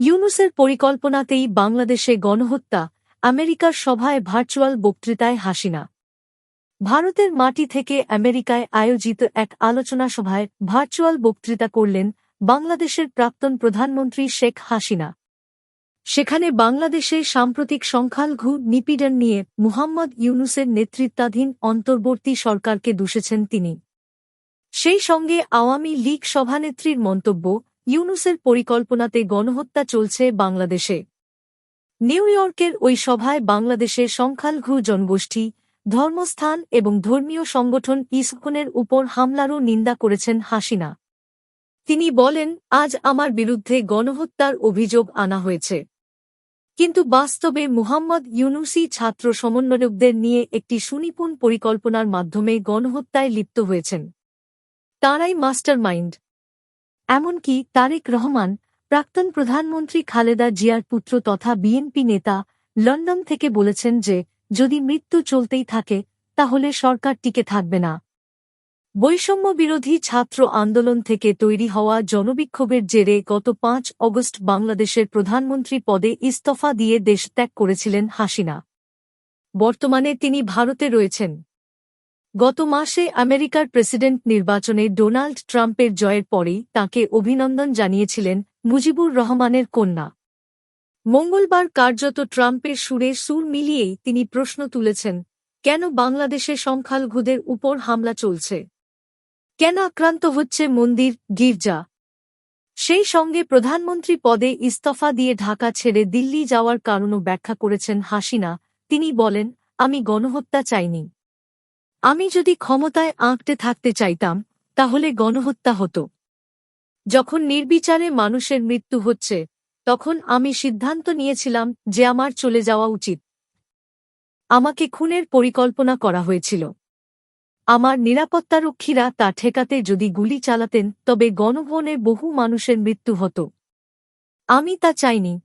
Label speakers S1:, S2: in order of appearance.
S1: ইউনুসের পরিকল্পনাতেই বাংলাদেশে গণহত্যা, আমেরিকার সভায় ভার্চুয়াল বক্তৃতায় হাসিনা। ভারতের মাটি থেকে আমেরিকায় আয়োজিত এক আলোচনা সভায় ভার্চুয়াল বক্তৃতা করলেন বাংলাদেশের প্রাক্তন প্রধানমন্ত্রী শেখ হাসিনা। সেখানে বাংলাদেশে সাম্প্রতিক সংখ্যালঘু নিপীড়ন নিয়ে মুহাম্মদ ইউনুসের নেতৃত্বাধীন অন্তর্বর্তী সরকারকে দুষেছেন তিনি। সেই সঙ্গে আওয়ামী লীগ সভানেত্রীর মন্তব্য ইউনুসের পরিকল্পনাতে গণহত্যা চলছে বাংলাদেশে। নিউ ইয়র্কের ওই সভায় বাংলাদেশের সংখ্যালঘু জনগোষ্ঠী, ধর্মস্থান এবং ধর্মীয় সংগঠন ইসকনের উপর হামলারও নিন্দা করেছেন হাসিনা। তিনি বলেন, আজ আমার বিরুদ্ধে গণহত্যার অভিযোগ আনা হয়েছে। কিন্তু বাস্তবে মুহাম্মদ ইউনুসি ছাত্র সমন্বয়কদের নিয়ে একটি সুনিপুণ পরিকল্পনার মাধ্যমে গণহত্যায় লিপ্ত হয়েছেন। তাঁরাই মাস্টার মাইন্ড এমনকি তারেক রহমান, প্রাক্তন প্রধানমন্ত্রী খালেদা জিয়ার পুত্র তথা বিএনপি নেতা লন্ডন থেকে বলেছেন যে, যদি মৃত্যু চলতেই থাকে, তাহলে সরকার টিকে থাকবে না। বৈষম্য বিরোধী ছাত্র আন্দোলন থেকে তৈরি হওয়া জনবিক্ষোভের জেরে গত পাঁচ অগস্ট বাংলাদেশের প্রধানমন্ত্রী পদে ইস্তফা দিয়ে দেশত্যাগ করেছিলেন হাসিনা। বর্তমানে তিনি ভারতে রয়েছেন। গত মাসে আমেরিকার প্রেসিডেন্ট নির্বাচনে ডোনাল্ড ট্রাম্পের জয়ের পরেই তাকে অভিনন্দন জানিয়েছিলেন মুজিবুর রহমানের কন্যা। মঙ্গলবার কার্যত ট্রাম্পের সুরে সুর মিলিয়েই তিনি প্রশ্ন তুলেছেন, কেন বাংলাদেশে সংখ্যালঘুদের উপর হামলা চলছে? কেন আক্রান্ত হচ্ছে মন্দির গির্জা? সেই সঙ্গে প্রধানমন্ত্রী পদে ইস্তফা দিয়ে ঢাকা ছেড়ে দিল্লি যাওয়ার কারণও ব্যাখ্যা করেছেন হাসিনা। তিনি বলেন, আমি গণহত্যা চাইনি। আমি যদি ক্ষমতায় আঁকতে থাকতে চাইতাম, তাহলে গণহত্যা হতো। যখন নির্বিচারে মানুষের মৃত্যু হচ্ছে, তখন আমি সিদ্ধান্ত নিয়েছিলাম যে আমার চলে যাওয়া উচিত। আমাকে খুনের পরিকল্পনা করা হয়েছিল। আমার নিরাপত্তারক্ষীরা তা ঠেকাতে যদি গুলি চালাতেন, তবে গণভবনে বহু মানুষের মৃত্যু হতো। আমি তা চাইনি